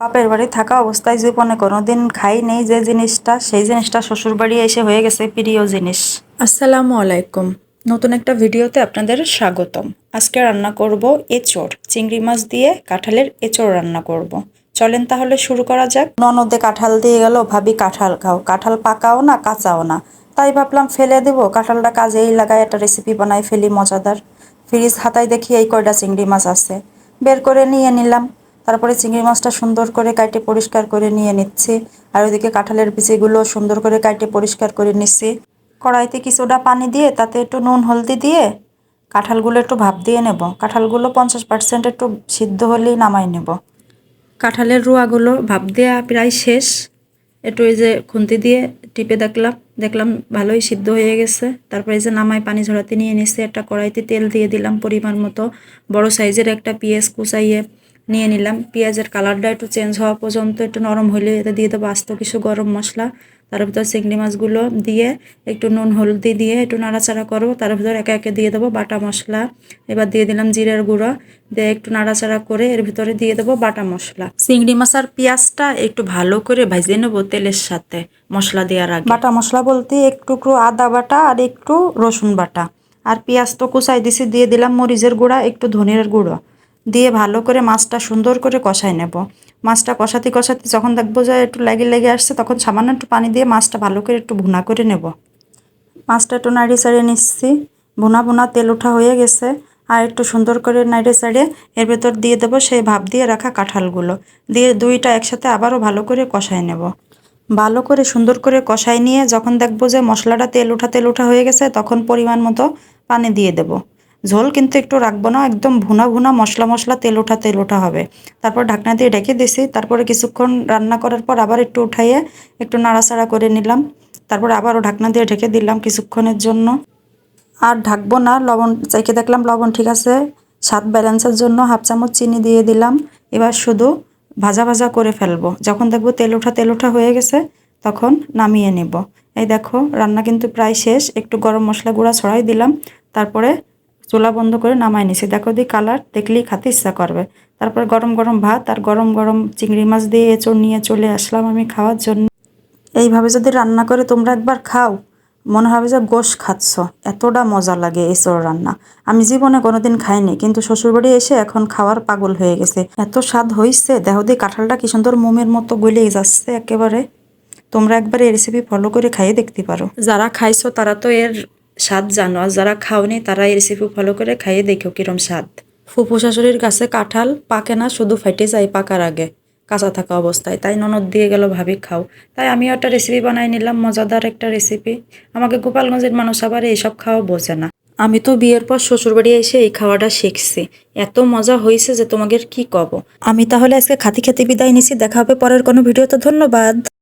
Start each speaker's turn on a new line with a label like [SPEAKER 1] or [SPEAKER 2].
[SPEAKER 1] বাপের বাড়ি থাকা অবস্থায় যে জীবনে কোনোদিন খাই নেই যে জিনিসটা সেই জিনিসটা শ্বশুর বাড়ি এসে হয়ে গেছে প্রিয় জিনিস। আসসালামু আলাইকুম। নতুন একটা ভিডিওতে আপনাদের স্বাগতম। আজকে রান্না করব এঁচড়। চিংড়ি মাছ দিয়ে কাঁঠালের এঁচড় রান্না করব। চলেন তাহলে শুরু করা যাক। ননদে কাঁঠাল দিয়ে গেল ভাবি কাঁঠাল খাও। কাঁঠাল পাকাও না কাঁচাও না। তাই ভাবলাম ফেলে দেবো। কাঁঠালটা কাজেই লাগাই একটা রেসিপি বানাই ফেলি মজাদার। ফ্রিজ হাতায় দেখি এই কয়টা চিংড়ি মাছ আছে। বের করে নিয়ে নিলাম। তারপরে চিংড়ি মাছটা সুন্দর করে কাটে, পরিষ্কার করে নিয়ে নিচ্ছি। আর ওইদিকে কাঁঠালের বিচিগুলো সুন্দর করে কাটে, পরিষ্কার করে নিচ্ছি। কড়াইতে কিছুটা পানি দিয়ে, তাতে একটু নুন, হলদি দিয়ে কাঁঠালগুলো একটু ভাপ দিয়ে নেব। কাঁঠালগুলো পঞ্চাশ পার্সেন্ট একটু সিদ্ধ হলেই নামাই নেব। কাঁঠালের রুয়াগুলো ভাপ দেওয়া প্রায় শেষ। একটু এই যে খুন্তি দিয়ে টিপে দেখলাম দেখলাম ভালোই সিদ্ধ হয়ে গেছে। তারপরে যে নামাই পানি ঝরাতে নিয়ে নিচ্ছে একটা কড়াইতে তেল দিয়ে দিলাম পরিমাণ মতো। বড় সাইজের একটা পেঁয়াজ কুচাইয়ে নিয়ে নিলাম। পেঁয়াজের কালারটা একটু চেঞ্জ হওয়া পর্যন্ত একটু নরম হলে এতে দিয়ে দেবো আস্ত কিছু গরম মশলা। তার ভিতর চিংড়ি মাছগুলো দিয়ে একটু নুন, হলদি দিয়ে একটু নাড়াচাড়া করব। তার ভিতর একে একে দিয়ে দেবো বাটা মশলা। এবার দিয়ে দিলাম জিরের গুঁড়ো। দিয়ে একটু নাড়াচাড়া করে এর ভিতরে দিয়ে দেবো বাটা মশলা। চিংড়ি মাছ আর পেঁয়াজটা একটু ভালো করে ভাজিয়ে নেব তেলের সাথে মশলা দেওয়ার আগে। বাটা মশলা বলতে একটু আদা বাটা আর একটু রসুন বাটা। আর পেঁয়াজ তো কুচাই দিছি, দিয়ে দিলাম মরিচের গুঁড়া, একটু ধনের গুঁড়ো। দিয়ে ভালো করে মাছটা সুন্দর করে কষাই নেব। মাছটা কষাতে কষাতে যখন দেখব যে একটু লেগে লেগে আসছে, তখন সামান্য একটু পানি দিয়ে মাছটা ভালো করে একটু ভুনা করে নেব। মাছটা একটু নাড়িয়ে চাড়িয়ে নিচ্ছি। ভুনা ভুনা তেল ওঠা হয়ে গেছে। আর একটু সুন্দর করে নাড়িয়ে চাড়িয়ে এর ভেতর দিয়ে দেবো সেই ভাপ দিয়ে রাখা কাঁঠালগুলো। দিয়ে দুইটা একসাথে আবারও ভালো করে কষাই নেব। ভালো করে সুন্দর করে কষাই নিয়ে যখন দেখব যে মশলাটা তেল ওঠা তেল ওঠা হয়ে গেছে, তখন পরিমাণ মতো পানি দিয়ে দেবো। ঝোল কিন্তু একটু রাখব না, একদম ভুনা ভুনা মশলা মশলা তেল ওঠা তেল ওঠা হবে। তারপর ঢাকনা দিয়ে ঢেকে দিছি, তারপরে কিছুক্ষণ রান্না করার পর আবার একটু উঠাইয়ে একটু নাড়াচাড়া করে নিলাম। তারপর আবারও ঢাকনা দিয়ে ঢেকে দিলাম কিছুক্ষণের জন্য। আর ঢাকবো না, লবণ, চাইকে দেখলাম লবণ ঠিক আছে, স্বাদ ব্যালেন্সের জন্য হাফ চামচ চিনি দিয়ে দিলাম। এবার শুধু ভাজা ভাজা করে ফেলব। যখন দেখব তেল ওঠা তেল ওঠা হয়ে গেছে, তখন নামিয়ে নেব। এই দেখো, রান্না কিন্তু প্রায় শেষ, একটু গরম মশলা গুঁড়া ছড়াই দিলাম, তারপরে চুলা বন্ধ করে নামাই নিছি। দেখো দি কালার, দেখলেই খাতে ইচ্ছা করবে। তারপর গরম গরম ভাত আর গরম গরম চিংড়ি মাছ দিয়ে এঁচড় নিয়ে চলে আসলাম আমি খাওয়ার জন্য। এইভাবে যদি রান্না করে তোমরা একবার খাও, মনে হবে যে গোশ খাচ্ছ। এতটা মজা লাগে এঁচড় রান্না। আমি জীবনে কোনোদিন খাইনি, কিন্তু শ্বশুরবাড়ি এসে এখন খাওয়ার পাগল হয়ে গেছে। এত স্বাদ হয়েছে দেহ দিয়ে কাঁঠালটা কি সুন্দর মোমের মতো গলে যাচ্ছে একেবারে। তোমরা একবার এই রেসিপি ফলো করে খাইয়ে দেখতে পারো। যারা খাইছো তারা তো এর স্বাদ জানো আর যারা খাওনি তারা এই রেসিপি ফলো করে খাইয়ে দেখো কিরম স্বাদ। ফুপু শাশুড়ির কাছে কাঁঠাল পাকে না, শুধু ফাইটে যায় পাকার আগে। কাঁচা থাকা অবস্থায়, তাই ননদ দিয়ে গেল, ভাবি, খাও। তাই আমিও একটা রেসিপি বানাই নিলাম, মজাদার একটা রেসিপি আমাকে গোপালগঞ্জের মানুষ আবার এইসব খাওয়া বোঝে না। আমি তো বিয়ের পর শ্বশুরবাড়ি এসে এই খাওয়াটা শিখছি। এত মজা হয়েছে যে তোমাদের কি কব। আমি তাহলে আজকে খাতি খেতে বিদায় নিছি, দেখা হবে পরের কোনো ভিডিওতে, ধন্যবাদ।